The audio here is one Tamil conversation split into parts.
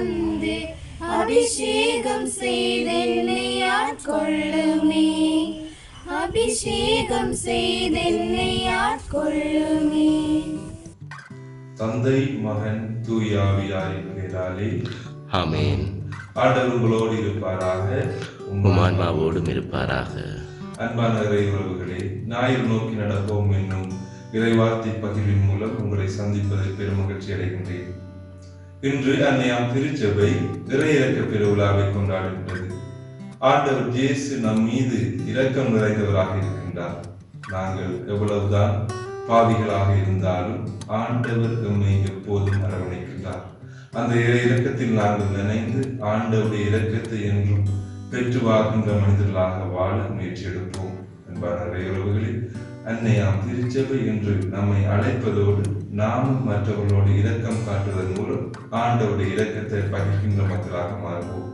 வந்து அபிஷேகம் செய்தென்னை ஆட்கொள்ளுமே. அபிஷேகம் செய்தென்னை ஆட்கொள்ளுமே. தந்தை மகன் தூயாவியாய் பெயராலே ஆமென். ஆண்டவர் உங்களோடு இருப்பாராக. உம் ஆன்மாவோடும் இருப்பாராக. அன்பான இறை உறவுகளே ஞாயிறு நோக்கி நடப்போம் என்னும் இறைவார்த்தை பகிர்வின் மூலம் உங்களை சந்திப்பதில் பெரும் மகிழ்ச்சி அடைகின்றேன். இன்று அன்னையாம் திருச்சபை இறையிறக்க பெருவிழாவை கொண்டாடுகின்றது. ஆண்டவர் ஜேசு நம் மீது இரக்கம் நிறைந்தவராக இருக்கின்றார். நாங்கள் எவ்வளவுதான் பாவிகளாக இருந்தாலும் ஆண்டவர் எம்மை எப்போதும் அரவணைக்கின்றார். அந்த இறை இரக்கத்தில் நாங்கள் நினைந்து ஆண்டவருடைய இரக்கத்தை என்றும் பெற்று வாழ்கின்ற மனிதர்களாக வாழ முயற்சி எடுப்போம். என்பான உறவுகளில் அன்னையாம் திருச்சபை என்று நம்மை அழைப்பதோடு நாமும் மற்றவர்களோடு இரக்கம் காட்டுவதன் மூலம் ஆண்டவருடைய இரக்கத்தை பகிர்கின்ற மக்களாக மாறுவோம்.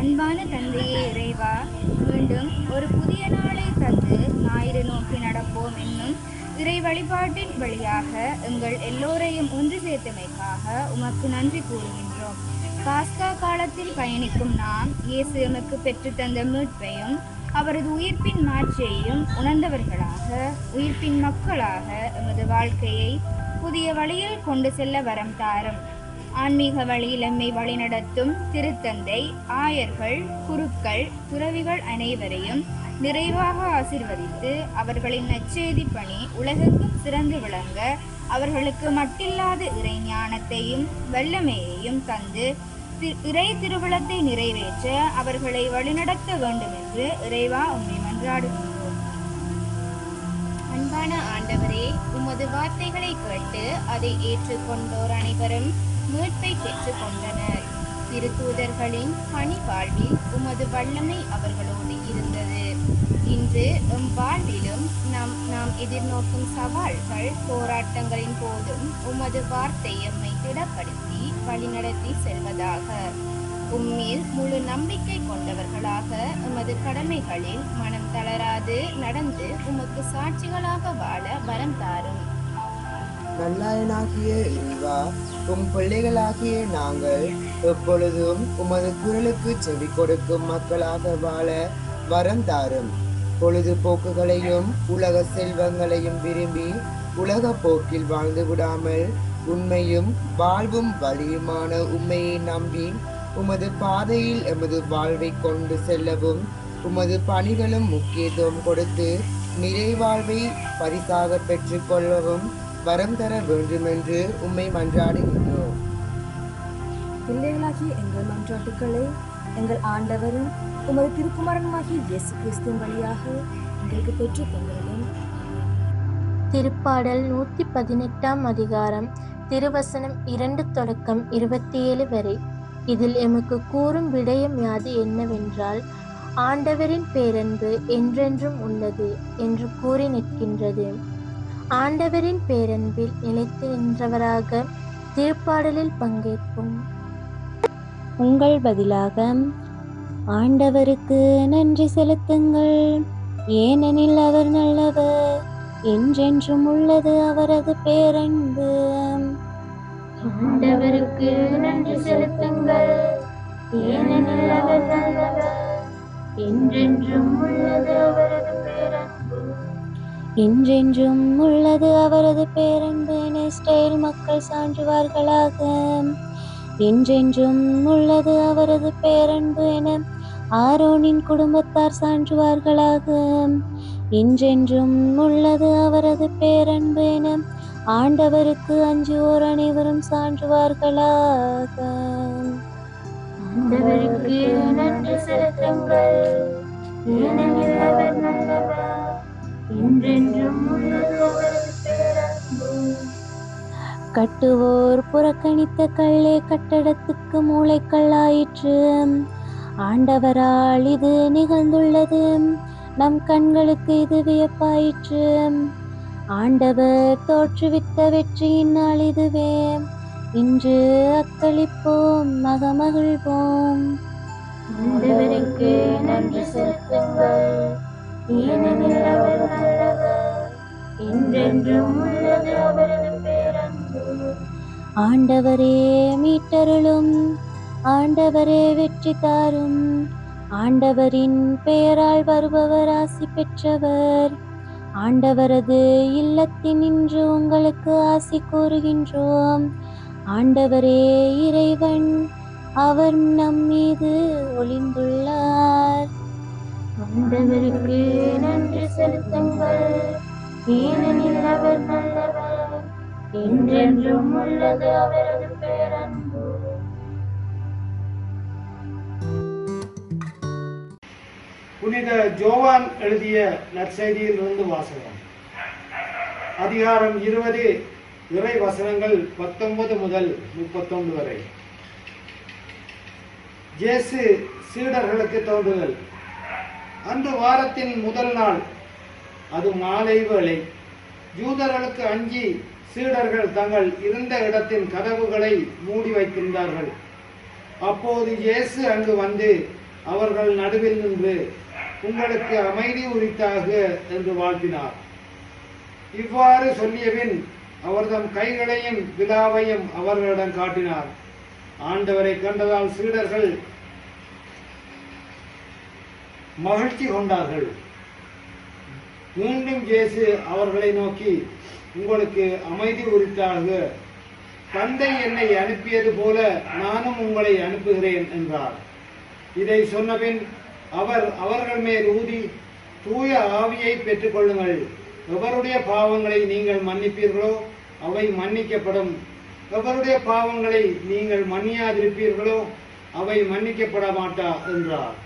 அன்பான தந்தையே இறைவா மீண்டும் ஒரு புதிய நாளை தந்து ஞாயிறு நோக்கி நடப்போம் என்னும் இறை வழிபாட்டின் வழியாக எங்கள் எல்லோரையும் ஒன்று சேர்த்தமைக்காக உமக்கு நன்றி கூறுகின்றோம். பாஸ்கா காலத்தில் பயணிக்கும் நாம் இயேசு எமக்கு பெற்றுத்தந்த மீட்பையும் அவரது உயிர்ப்பின் மாற்றியையும் உணர்ந்தவர்களாக உயிர்ப்பின் மக்களாக எமது வாழ்க்கையை புதிய வழியில் கொண்டு செல்ல வரம் தாரும். ஆன்மீக வழியில் எம்மை வழிநடத்தும் திருத்தந்தை ஆயர்கள் குருக்கள் துறவிகள் அனைவரையும் நிறைவாக ஆசிர்வதித்து அவர்களின் நச்செய்தி பணி உலகுக்கும் சிறந்து விளங்க அவர்களுக்கு மட்டில்லாத இறை ஞானத்தையும் வல்லமையையும் தந்து இறை திருவிழத்தை நிறைவேற்ற அவர்களை வழிநடத்த வேண்டும் என்று இறைவா உண்மை மன்றாடுகின்றோம். அன்பான ஆண்டவரே உமது வார்த்தைகளை கேட்டு அதை ஏற்றுக்கொண்டோர் அனைவரும் மீட்பை பெற்றுக் கொண்டனர் திருத்தூதர்களின் பணி வாழ்வில் உமது வல்லமை அவர்களோடு இன்று எம் வாழ்விலும் நாம் நாம் எதிர்நோக்கும் சவால்கள் போராட்டங்களின் போதும் உமது வார்த்தை எம்மை திடப்படுத்தி வழிநடத்தி செல்வதாக. உம்மில் முழு நம்பிக்கை கொண்டவர்களாக எமது கடமைகளில் மனம் தளராது நடந்து உமக்கு சாட்சிகளாக வாழ வரம் தாரும். நல்லாயனாகிய இவா உம் பிள்ளைகளாகிய நாங்கள் எப்பொழுதும் உமது குரலுக்கு செவி கொடுக்கும் மக்களாக வாழ வரம் தாரும். பொழுதுபோக்குகளையும் உலக செல்வங்களையும் விரும்பி உலக போக்கில் வாழ்ந்து விடாமல் உண்மையும் வாழ்வும் வழியுமான உண்மையை நம்பி உமது பாதையில் எமது வாழ்வை கொண்டு செல்லவும் உமது பணிகளும் முக்கியத்துவம் கொடுத்து நிறைவாழ்வை பரிசாக பெற்றுக்கொள்ளவும் வரம் தர வேண்டுமென்று உம்மை மன்றாடுகின்றோம். பிள்ளைகளாகி எங்கள் மன்றாட்டுக்களை எங்கள் ஆண்டவரும் உமது திருக்குமாரனுமாகிய இயேசு கிறிஸ்துவின் வழியாக எங்களுக்கு பெற்றுத் தந்தருளும் திருப்பாடல் நூற்றி பதினெட்டாம் அதிகாரம் திருவசனம் இரண்டு தொடக்கம் இருபத்தி ஏழு வரை. இதில் எமக்கு கூறும் விடயம் யாது என்னவென்றால் ஆண்டவரின் பேரன்பு என்றென்றும் உள்ளது என்று கூறி நிற்கின்றது. ஆண்டவரின் பேரன்பில் நிலைத்து நின்றவராக திருப்பாடலில் பங்கேற்போம். உங்கள் பதிலாக ஆண்டவருக்கு நன்றி செலுத்துங்கள். ஏனெனில் அவர் நல்லவர் என்றென்றும் உள்ளது அவரது பேரன்பு. ஆண்டவருக்கு நன்றி செலுத்துங்கள். ஏனெனில் அவர் நல்லவர் என்றென்றும் உள்ளது அவரது பேரன்பு. என்றென்றும் உள்ளது அவரது பேரன்பு. இஸ்ரேல் மக்கள் சான்றுவார்களாக என்றென்றும் உள்ளது அவரது பேரன்பு என ஆரோனின் குடும்பத்தார் சான்றுவார்களாக. என்றென்றும் உள்ளது அவரது பேரன்பு என ஆண்டவருக்கு அஞ்சுவோர் அனைவரும் சான்றுவார்களாக. ஆண்டவருக்கு நன்றி செலுத்துங்கள். ஏனெனில் அவர் நல்லவர். என்றென்றும் உள்ளது அவர் கட்டுவோர் புறக்கணித்த கல்லே கட்டடத்துக்கு மூளைக்கல்லாயிற்று ஆண்டவரால் இது நிகழ்ந்துள்ளது. நம் கண்களுக்கு இது வியப்பாயிற்று. ஆண்டவர் தோற்றுவித்த வெற்றியின் நாள் இதுவே. இன்று அக்களிப்போம் மகமகிழ்வோம். ஆண்டவருக்கு நன்றி செலுத்துங்கள். ஏனெனில் அவர் நல்லவர். என்றென்றும் உள்ளது அவரது ஆண்டவரே மீட்டருளும் ஆண்டவரே வெற்றி தாரும். ஆண்டவரின் பெயரால் வருபவர் ஆசி பெற்றவர். ஆண்டவரது இல்லத்தினின்று உங்களுக்கு ஆசி கூறுகின்றோம். ஆண்டவரே இறைவன் அவர் நம் மீது ஒளிந்துள்ளார். ஆண்டவருக்கு நன்றி செலுத்துங்கள். ஏனெனில் அவர் நல்லவர். என்றென்றும் உள்ளது அவரது பேரன்பு புனித ஜோவான் எழுதிய நற்செய்தியிலிருந்து வாசகம். அதிகாரம் இருபது இறை வசனங்கள் பத்தொன்பது முதல் முப்பத்தொன்று வரை. ஜேசு சீடர்களுக்கு தோன்றுதல். அன்று வாரத்தின் முதல் நாள் அது மாலை வேளை. ஜூதர்களுக்கு அஞ்சி சீடர்கள் தங்கள் இருந்த இடத்தின் கதவுகளை மூடி வைத்திருந்தார்கள் அப்போது இயேசு அங்கு வந்து அவர்கள் நடுவில் நின்று உங்களுக்கு அமைதி உரித்தாக என்று வாழ்த்தினார். இவ்வாறு சொல்லியபின் அவர் தம் கைகளையும் விழாவையும் அவர்களிடம் காட்டினார். ஆண்டவரை கண்டதால் சீடர்கள் மகிழ்ச்சி கொண்டார்கள். மீண்டும் இயேசு அவர்களை நோக்கி உங்களுக்கு அமைதி உரித்தாக தந்தை என்னை அனுப்பியது போல நானும் உங்களை அனுப்புகிறேன் என்றார். இதை சொன்னபின் அவர் அவர்கள் மேல் ஊதி தூய ஆவியை பெற்றுக்கொள்ளுங்கள். எவருடைய பாவங்களை நீங்கள் மன்னிப்பீர்களோ அவை மன்னிக்கப்படும். எவருடைய பாவங்களை நீங்கள் மன்னியாதிருப்பீர்களோ அவை மன்னிக்கப்பட மாட்டா என்றார்.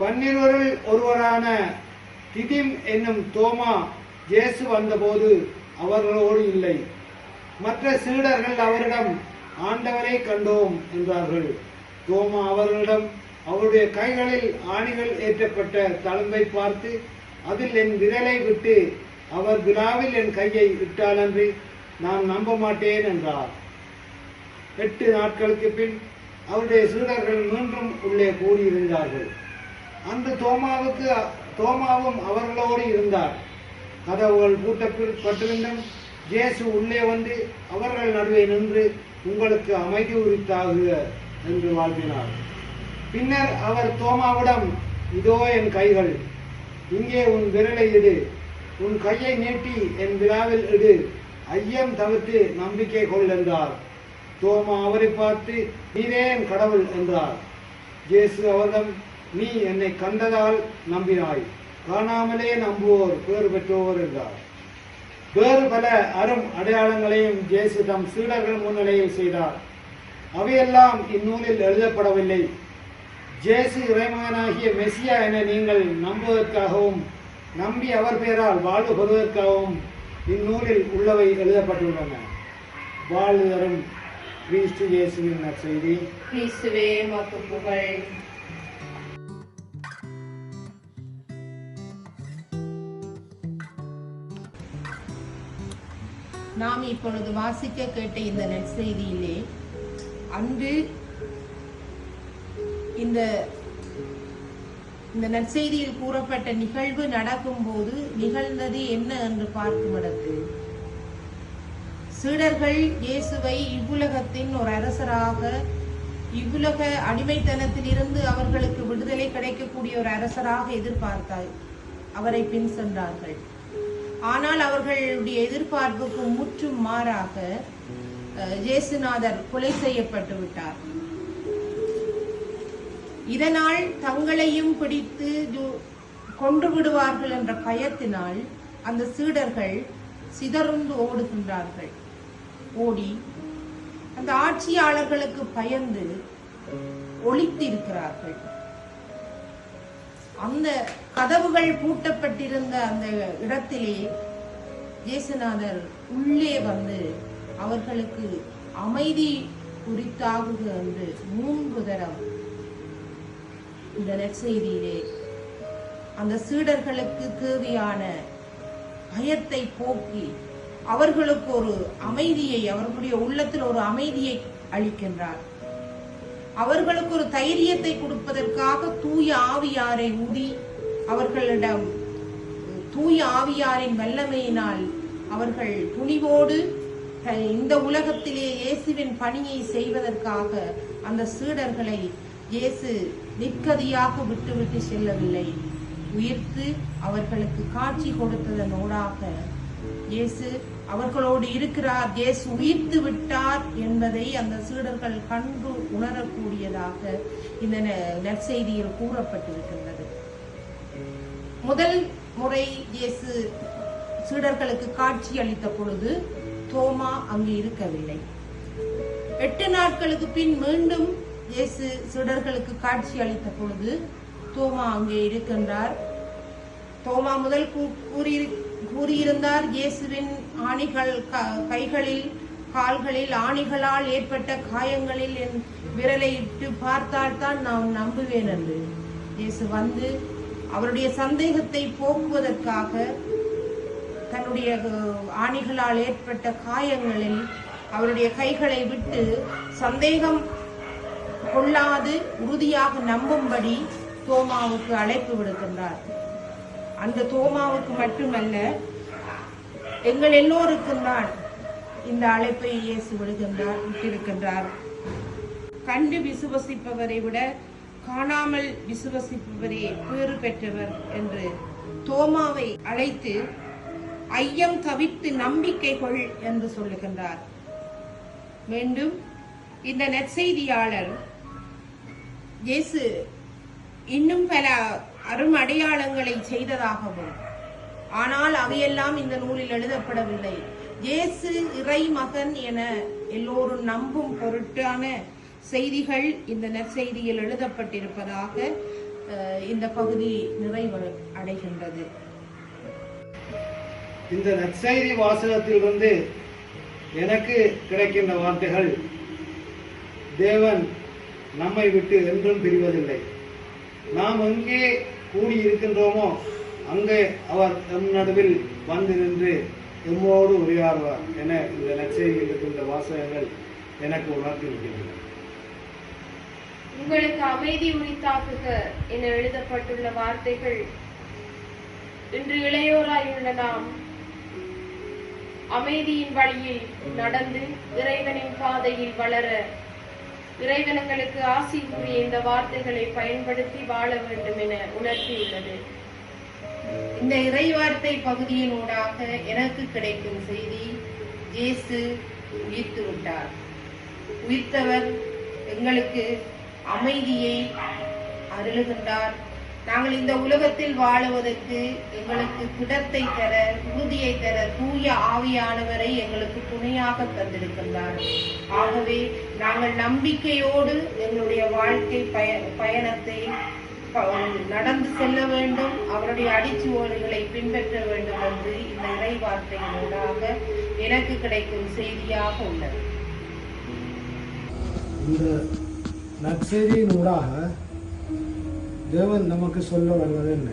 பன்னிருவரில் ஒருவரான திதிம் என்னும் தோமா இயேசு வந்தபோது அவர்களோடு இல்லை. மற்ற சீடர்கள் அவரிடம் ஆண்டவரை கண்டோம் என்றார்கள். தோமா அவர்களிடம் அவருடைய கைகளில் ஆணிகள் ஏற்றப்பட்ட தழும்பை பார்த்து அதில் என் விரலை விட்டு அவர் விழாவில் என் கையை விட்டாலன்றி நான் நம்ப மாட்டேன் என்றார். எட்டு நாட்களுக்கு பின் அவருடைய சீடர்கள் மீண்டும் உள்ளே கூடியிருந்தார்கள். அந்த தோமாவுக்கு தோமாவும் அவர்களோடு இருந்தார். கதவுகள் பூட்டப்பட்டிருந்தும் இயேசு உள்ளே வந்து அவர்கள் நடுவே நின்று உங்களுக்கு அமைதி உரித்தாகுக என்று வாழ்த்தினார். பின்னர் அவர் தோமாவிடம் இதோ என் கைகள் இங்கே உன் விரலை இடு. உன் கையை நீட்டி என் விழாவில் இடு. ஐயம் தவிர்த்து நம்பிக்கை கொள் என்றார். தோமா அவரை பார்த்து நீரே என் கடவுள் என்றார். இயேசு அவரிடம் நீ என்னை கண்டதால் நம்பினாய். காணாமலே நம்புவோர் பேறு பெற்றோர் என்றார். வேறு பல அரும் அடையாளங்களையும் ஜேசு தம் சீடர்கள் முன்னிலையில் செய்தார். அவையெல்லாம் இந்நூலில் எழுதப்படவில்லை. ஜேசு இறைமகனாகிய மெசியா என நீங்கள் நம்புவதற்காகவும் நம்பி அவர் பெயரால் வாழ்வு பெறுவதற்காகவும் இந்நூலில் உள்ளவை எழுதப்பட்டுள்ளன. வாழ்வு தரும் கிறிஸ்து இயேசுவின் நற்செய்தி. கிறிஸ்துவே மக்கு புகழ் நாம் இப்பொழுது வாசிக்க கேட்ட இந்த நற்செய்தியிலே அன்று இந்த இந்த நற்செய்தியில் கூறப்பட்ட நிகழ்வு நடக்கும் போது நிகழ்ந்தது என்ன என்று பார்க்கும் இடத்து. சீடர்கள் இயேசுவை இவ்வுலகத்தின் ஒரு அரசராக இவ்வுலக அடிமைத்தனத்திலிருந்து அவர்களுக்கு விடுதலை கிடைக்கக்கூடிய ஒரு அரசராக எதிர்பார்த்தார் அவரை பின் சென்றார்கள். ஆனால் அவர்களுடைய எதிர்பார்ப்புக்கு முற்றும் மாறாக ஜேசுநாதர் கொலை செய்யப்பட்டு விட்டார். இதனால் தங்களையும் பிடித்து கொன்று விடுவார்கள் என்ற பயத்தினால் அந்த சீடர்கள் சிதறுந்து ஓடுகின்றார்கள். ஓடி அந்த ஆட்சியாளர்களுக்கு பயந்து ஒழித்திருக்கிறார்கள் அந்த கதவுகள் பூட்டப்பட்டிருந்த அந்த இடத்திலே இயேசுநாதர் உள்ளே வந்து அவர்களுக்கு அமைதி குறித்தாகுக என்று மூன்று தரம் இந்த நற்செய்தியிலே அந்த சீடர்களுக்கு தேவையான பயத்தை போக்கி அவர்களுக்கு ஒரு அமைதியை அவர்களுடைய உள்ளத்தில் ஒரு அமைதியை அளிக்கின்றார். அவர்களுக்கு ஒரு தைரியத்தை கொடுப்பதற்காக தூய ஆவியாரை ஊதி அவர்களிடம் தூய் ஆவியாரின் வல்லமையினால் அவர்கள் துணிவோடு இந்த உலகத்திலே இயேசுவின் பணியை செய்வதற்காக அந்த சீடர்களை இயேசு நிற்கதியாக விட்டுவிட்டு செல்லவில்லை. உயிர்த்து அவர்களுக்கு காட்சி கொடுத்ததனோடாக இயேசு அவர்களோடு இருக்கிறார். இயேசு உயிர்த்து விட்டார் என்பதை அந்த சீடர்கள் கண்டு உணரக்கூடியதாக இந்த நற்செய்தியில் கூறப்பட்டிருக்கின்றது. முதல் முறை இயேசு சீடர்களுக்கு காட்சி அளித்த பொழுது தோமா அங்கு இருக்கவில்லை. எட்டு நாட்களுக்கு பின் மீண்டும் இயேசு சீடர்களுக்கு காட்சி அளித்த பொழுது தோமா அங்கே இருக்கின்றார். தோமா முதல் கூ- கூறி- கூறியிருந்தார் இயேசுவின் ஆணிகள் க- கைகளில் கால்களில் ஆணிகளால் ஏற்பட்ட காயங்களில் என் விரலை இட்டு பார்த்தால்தான் நான் நம்புவேன் என்று இயேசு வந்து அவருடைய சந்தேகத்தை போக்குவதற்காக தன்னுடைய ஆணிகளால் ஏற்பட்ட காயங்களில் அவருடைய கைகளை விட்டு சந்தேகம் கொள்ளாது உறுதியாக நம்பும்படி தோமாவுக்கு அழைப்பு விடுக்கின்றார். அந்த தோமாவுக்கு மட்டுமல்ல எங்கள் எல்லோருக்கும் தான் இந்த அழைப்பை இயேசு விடுகின்றார் விட்டிருக்கின்றார். கண்டு விசுவசிப்பவரை விட காணாமல் விசுவசிப்பவரே பேறு பெற்றவர் என்று தோமாவை அழைத்து ஐயம் தவிர்த்து நம்பிக்கை கொள் என்று சொல்லுகின்றார். மீண்டும் இந்த நற்செய்தியாளர் இயேசு இன்னும் பல அரும் அடையாளங்களை செய்ததாகவும் ஆனால் அவையெல்லாம் இந்த நூலில் எழுதப்படவில்லை. இயேசு இறை மகன் என எல்லோரும் நம்பும் பொருட்டான செய்திகள் இந்த நற்செய்தியில் எழுதப்பட்டிருப்பதாக இந்த பகுதி நிறைவு அடைகின்றது. இந்த நற்செய்தி வாசகத்தில் வந்து எனக்கு கிடைக்கின்ற வார்த்தைகள் தேவன் நம்மை விட்டு என்றும் பிரிவதில்லை. நாம் எங்கே கூடி இருக்கின்றோமோ அங்கே அவர் நம் நடுவில் வந்து நின்று எம்மோடு உரையாடுவார் என இந்த நற்செய்தியில் இருக்கின்ற வாசகங்கள் எனக்கு உணர்த்தியிருக்கின்றன உங்களுக்கு அமைதி உரித்தாக்குக என எழுதப்பட்டுள்ள வார்த்தைகள் இன்று இளையோராயுள்ள நாம் அமைதியின் வழியில் நடந்து இறைவனின் பாதையில் வளர இறைவனங்களுக்கு ஆசி கூறிய இந்த வார்த்தைகளை பயன்படுத்தி வாழ வேண்டும் என உணர்த்தியுள்ளது. இந்த இறைவார்த்தை பகுதியினூடாக எனக்கு கிடைக்கும் செய்தி இயேசு உயிர்த்து விட்டார். உயிர்த்தவர் எங்களுக்கு அமைதியை அருளுகின்றார். நாங்கள் இந்த உலகத்தில் வாழுவதற்கு எங்களுக்கு திடத்தை தர உறுதியை தர தூய ஆவியானவரை எங்களுக்கு துணையாக தந்திருக்கின்றார். ஆகவே நாங்கள் நம்பிக்கையோடு எங்களுடைய வாழ்க்கை பய பயணத்தை நடந்து செல்ல வேண்டும் அவருடைய அடிச்சுவடுகளை பின்பற்ற வேண்டும் என்று இந்த இடைவார்த்தைகளாக எனக்கு கிடைக்கும் செய்தியாக உள்ளது. இந்த நற்செய்தியின் ஊடாக தேவன் நமக்கு சொல்ல வருவது என்ன?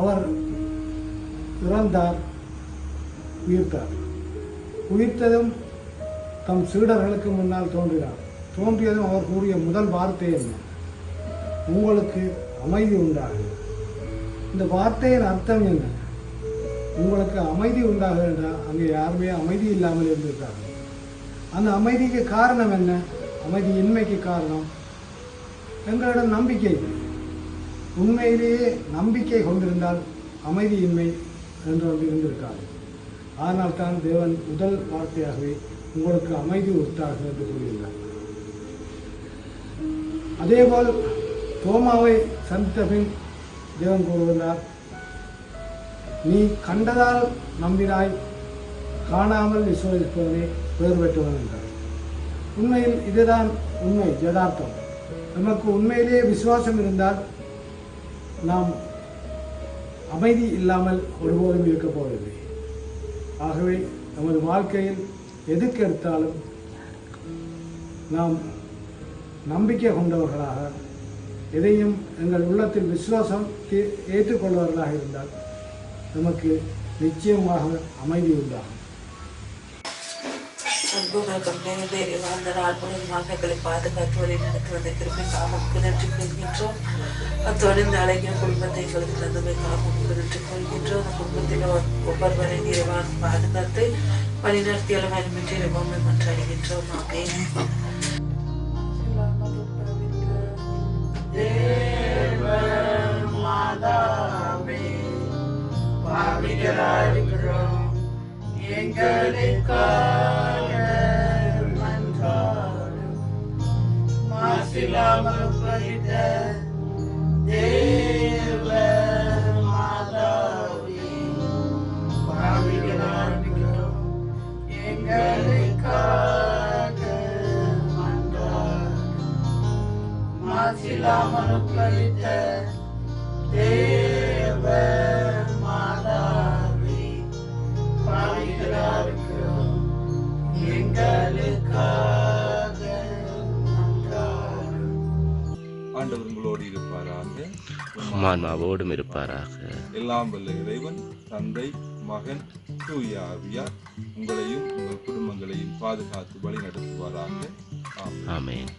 அவர் இறந்தார் உயிர்த்தார். உயிர்த்ததும் தம் சீடர்களுக்கு முன்னால் தோன்றினார். தோன்றியதும் அவர் கூறிய முதல் வார்த்தை என்ன? உங்களுக்கு அமைதி உண்டாகும் இந்த வார்த்தையின் அர்த்தம் என்ன? உங்களுக்கு அமைதி உண்டாக என்றால் அங்கே யாருமே அமைதி இல்லாமல் இருந்திருக்காங்க அந்த அமைதிக்கு காரணம் என்ன? அமைதியின்மைக்கு காரணம். எங்களிடம் நம்பிக்கை. உண்மையிலேயே நம்பிக்கை கொண்டிருந்தால் அமைதியின்மை என்று ஒன்று இருந்திருக்காது. ஆனால் தான் தேவன் முதல் வார்த்தையாகவே உங்களுக்கு அமைதி உத்தாக என்று கூறியுள்ளார். அதேபோல் தோமாவை சந்தித்த பின் தேவன் கூறுகிறார் நீ கண்டதால் நம்பினாய் காணாமல் விசுவசிப்பவனே பெயர் பெற்றவன் என்றார். உண்மையில் இதுதான் உண்மை யதார்த்தம். நமக்கு உண்மையிலேயே விசுவாசம் இருந்தால் நாம் அமைதி இல்லாமல் ஒருபோதும் இருக்க போவதில்லை. ஆகவே நமது வாழ்க்கையில் எதுக்கு எடுத்தாலும் நாம் நம்பிக்கை கொண்டவர்களாக எதையும் எங்கள் உள்ளத்தில் விசுவாசம் தே- ஏற்றுக்கொள்பவர்களாக இருந்தால் நமக்கு நிச்சயமாக அமைதி உண்டாகும். அன்புகளுக்கும் நிறைவேறி வாழ்ந்த நாள் மூலமாக எங்களை பாதுகாத்து வழி நடத்தி வந்த கிருப்பை காமக்கு நன்றி கொள்கின்றோம். அத்தோடு அழகிய குடும்பத்தை எங்களுக்கு தந்தமை காமக்கு நன்றி கொள்கின்றோம். அந்த குடும்பத்தில் ஒவ்வொருவரை நிறைவாக பாதுகாத்து வழிநடத்தி வழிநடத்தியாலும் வேண்டுமென்று இரவாமை மன்றாடுகின்றோம். ஆமே மாதாவே பாவிகளாயிருக்கிறோம். எங்களுக்காக மாசிலாமல் படித்த தேவ மாதாவே பாவிகளாயிருக்கிறோம் எங்களுக்காக மாசிலாமல் பறித்த தேவ மாதாவே பாவிகளாருக்கிறோம் எங்கள் உமான்மாவோடும் இருப்பாராக. எல்லாம் வல்ல இறைவன் தந்தை மகன் தூய ஆவியார் உங்களையும் உங்கள் குடும்பங்களையும் பாதுகாத்து வழி நடத்துவாராக ஆமென்.